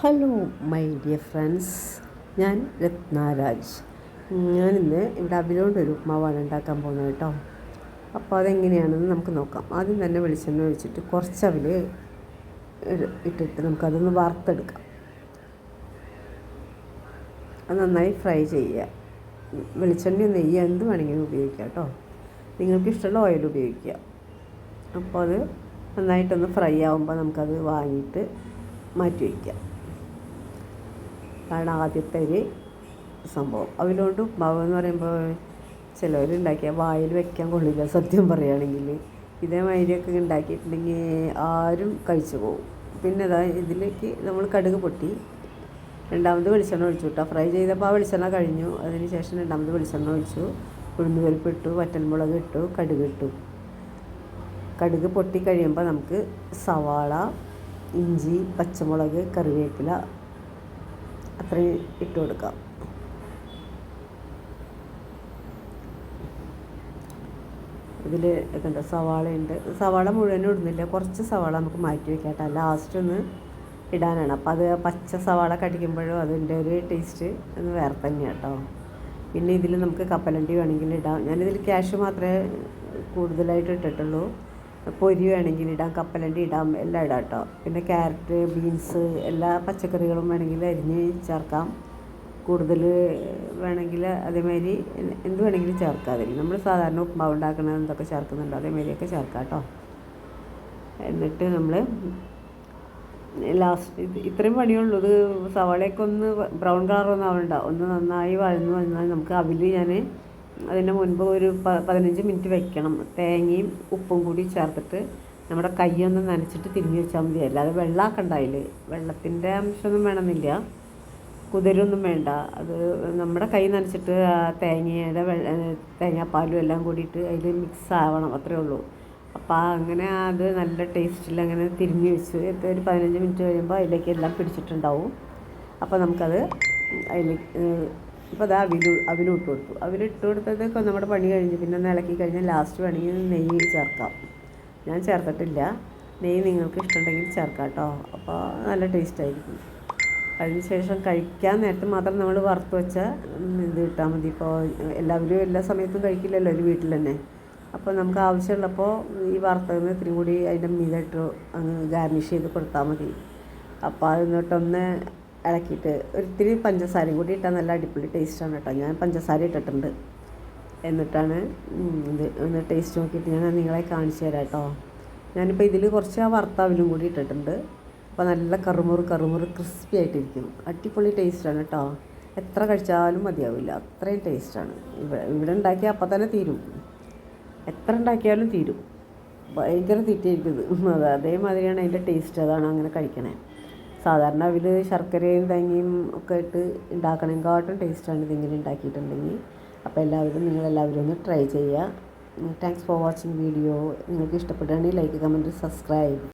Hello my dear friends ഞാൻ രത്നാരാജ്. ഞാനിന്ന് ഇവിടെ അവിലോണ്ട് ഒരു ഉപ്മാവാണ് ഉണ്ടാക്കാൻ പോകുന്നത് കേട്ടോ. അപ്പോൾ അതെങ്ങനെയാണെന്ന് നമുക്ക് നോക്കാം. ആദ്യം തന്നെ വെളിച്ചെണ്ണ ഒഴിച്ചിട്ട് കുറച്ച് അവിൽ ഇട്ടിട്ട് നമുക്കതൊന്ന് വറുത്തെടുക്കാം. അത് നന്നായി ഫ്രൈ ചെയ്യുക. വെളിച്ചെണ്ണ നെയ്യ് എന്ത് വേണമെങ്കിലും ഉപയോഗിക്കാം കേട്ടോ. നിങ്ങൾക്ക് ഇഷ്ടമുള്ള ഓയിൽ ഉപയോഗിക്കുക. അപ്പോൾ അത് നന്നായിട്ടൊന്ന് ഫ്രൈ ആകുമ്പോൾ നമുക്കത് വാങ്ങിയിട്ട് മാറ്റി വയ്ക്കാം. അതാണ് ആദ്യത്തെ ഒരു സംഭവം. അതിലോണ്ട് മാവ് എന്ന് പറയുമ്പോൾ ചിലവരുണ്ടാക്കിയ വായിൽ വെക്കാൻ കൊള്ളില്ല സത്യം പറയുകയാണെങ്കിൽ ഇതേമാതിരിയൊക്കെ ഉണ്ടാക്കിയിട്ടുണ്ടെങ്കിൽ ആരും കഴിച്ചു പോകും പിന്നെ ഇതാ ഇതിലേക്ക് നമ്മൾ കടുക് പൊട്ടി. രണ്ടാമത് വെളിച്ചെണ്ണ ഒഴിച്ചു കേട്ടോ ഫ്രൈ ചെയ്തപ്പോൾ ആ വെളിച്ചെണ്ണ കഴിഞ്ഞു. അതിന് ശേഷം രണ്ടാമത് വെളിച്ചെണ്ണ ഒഴിച്ചു. ഉഴുന്ന് പരിപ്പ് ഇട്ടു വറ്റൽമുളക് ഇട്ടു കടുക് ഇട്ടു. കടുക് പൊട്ടി കഴിയുമ്പോൾ നമുക്ക് സവാള ഇഞ്ചി പച്ചമുളക് കറിവേപ്പില അത്രയും ഇട്ട് കൊടുക്കാം. ഇതിൽ കണ്ടോ സവാളയുണ്ട്. സവാള മുഴുവനും ഇടുന്നില്ല. കുറച്ച് സവാള നമുക്ക് മാറ്റി വെക്കാം കേട്ടോ. ലാസ്റ്റ് ഒന്ന് ഇടാനാണ്. അപ്പോൾ അത് പച്ച സവാള കടിക്കുമ്പോഴും അതിന്റെ ഒരു ടേസ്റ്റ് ഒന്ന് വേറെ തന്നെയാണ് കേട്ടോ പിന്നെ ഇതിൽ നമുക്ക് കപ്പലണ്ടി വേണമെങ്കിൽ ഇടാം. ഞാനിതിൽ ക്യാഷ് മാത്രമേ കൂടുതലായിട്ട് ഇട്ടിട്ടുള്ളൂ. പൊരി വേണമെങ്കിൽ ഇടാം കപ്പലണ്ടി ഇടാം എല്ലാം ഇടാം കേട്ടോ. പിന്നെ ക്യാരറ്റ് ബീൻസ് എല്ലാ പച്ചക്കറികളും വേണമെങ്കിൽ അരിഞ്ഞ് ചേർക്കാം. കൂടുതൽ വേണമെങ്കിൽ അതേമാതിരി എന്ത് വേണമെങ്കിലും ചേർക്കാം. അതിൽ നമ്മൾ സാധാരണ ഉപ്പുമാവ് ഉണ്ടാക്കുന്നത് എന്തൊക്കെ ചേർക്കുന്നുണ്ടോ അതേമാതിരിയൊക്കെ ചേർക്കാം കേട്ടോ. എന്നിട്ട് നമ്മൾ ലാസ്റ്റ് ഇത് ഇത്രയും പണിയുള്ളൂ. ഇത് സവാളയൊക്കെ ഒന്ന് ബ്രൗൺ കളറൊന്നും ആവണ്ട. ഒന്ന് നന്നായി വഴന്ന് വന്നാൽ നമുക്ക് അവിൽ ഞാൻ അതിന് മുൻപ് ഒരു പതിനഞ്ച് മിനിറ്റ് വെക്കണം. തേങ്ങയും ഉപ്പും കൂടി ചേർത്തിട്ട് നമ്മുടെ കൈയൊന്ന് നനച്ചിട്ട് തിരിഞ്ഞ് വെച്ചാൽ മതി. അല്ലാതെ വെള്ളമാക്കണ്ട അതിൽ വെള്ളത്തിന്റെ അംശമൊന്നും വേണമെന്നില്ല. കുതിരൊന്നും വേണ്ട. അത് നമ്മുടെ കൈ നനച്ചിട്ട് തേങ്ങയുടെ തേങ്ങാപ്പാലും എല്ലാം കൂടിയിട്ട് അതിൽ മിക്സ് ആവണം. അത്രേ ഉള്ളൂ. അപ്പോൾ അങ്ങനെ അത് നല്ല ടേസ്റ്റിൽ അങ്ങനെ തിരിഞ്ഞ് വെച്ച് ഒരു പതിനഞ്ച് മിനിറ്റ് കഴിയുമ്പോൾ അതിലേക്ക് എല്ലാം പിടിച്ചിട്ടുണ്ടാവും. അപ്പോൾ നമുക്കത് അതിലേക്ക് ഇപ്പോൾ അത് അവിൽ അവിലിട്ട് കൊടുത്തു. അവിലിട്ട് കൊടുത്തതൊക്കെ നമ്മുടെ പണി കഴിഞ്ഞ്. പിന്നെ ഒന്ന് ഇളക്കി കഴിഞ്ഞാൽ ലാസ്റ്റ് വേണമെങ്കിൽ നെയ്യ് ചേർക്കാം. ഞാൻ ചേർത്തിട്ടില്ല. നെയ്യ് നിങ്ങൾക്ക് ഇഷ്ടമുണ്ടെങ്കിൽ ചേർക്കാം കേട്ടോ. അപ്പോൾ നല്ല ടേസ്റ്റ് ആയിരിക്കും. അതിന് ശേഷം കഴിക്കാൻ നേരത്തെ മാത്രം നമ്മൾ വറുത്ത് വെച്ച ഇത് ഇട്ടാൽ മതി. ഇപ്പോൾ എല്ലാവരും എല്ലാ സമയത്തും കഴിക്കില്ലല്ലോ ഒരു വീട്ടിൽ തന്നെ. അപ്പോൾ നമുക്ക് ആവശ്യമുള്ളപ്പോൾ ഈ വറുത്തതിന് ഇത്തിരി കൂടി അതിന്റെ മീതായിട്ട് അങ്ങ് ഗാർണിഷ് ചെയ്ത് കൊടുത്താൽ മതി. അപ്പോൾ അത് ഇളക്കിയിട്ട് ഒരിത്തിരി പഞ്ചസാരയും കൂടി ഇട്ടാൽ നല്ല അടിപൊളി ടേസ്റ്റാണ് കേട്ടോ ഞാൻ പഞ്ചസാര ഇട്ടിട്ടുണ്ട്. എന്നിട്ടാണ് ഇത് ഒന്ന് ടേസ്റ്റ് നോക്കിയിട്ട് ഞാൻ നിങ്ങളെ കാണിച്ചു തരാം കേട്ടോ ഞാനിപ്പോൾ ഇതിൽ കുറച്ച് ആ വറുത്താവിലും കൂടി ഇട്ടിട്ടുണ്ട്. അപ്പോൾ നല്ല കറുമുറ് കറുമുറ് ക്രിസ്പി ആയിട്ടിരിക്കും. അടിപൊളി ടേസ്റ്റാണ് കേട്ടോ എത്ര കഴിച്ചാലും മതിയാവില്ല. അത്രയും ടേസ്റ്റാണ് ഇവിടെ ഇവിടെ ഉണ്ടാക്കിയാൽ അപ്പം തന്നെ തീരും. എത്ര ഉണ്ടാക്കിയാലും തീരും. ഭയങ്കര തീറ്റയായിരിക്കും അത് അതേമാതിരിയാണ് അതിന്റെ ടേസ്റ്റ് അതാണ് അങ്ങനെ കഴിക്കണേ. സാധാരണ അതിൽ ശർക്കരയും തേങ്ങയും ഒക്കെ ഇട്ട് ഉണ്ടാക്കണേക്കാട്ടും ടേസ്റ്റാണ് ഇതിങ്ങനെ ഉണ്ടാക്കിയിട്ടുണ്ടെങ്കിൽ. അപ്പോൾ എല്ലാവരും നിങ്ങളെല്ലാവരും ഒന്ന് ട്രൈ ചെയ്യുക. താങ്ക്സ് ഫോർ വാച്ചിങ് വീഡിയോ നിങ്ങൾക്ക് ഇഷ്ടപ്പെടുകയാണെങ്കിൽ ലൈക്ക് കമന്റ് സബ്സ്ക്രൈബ്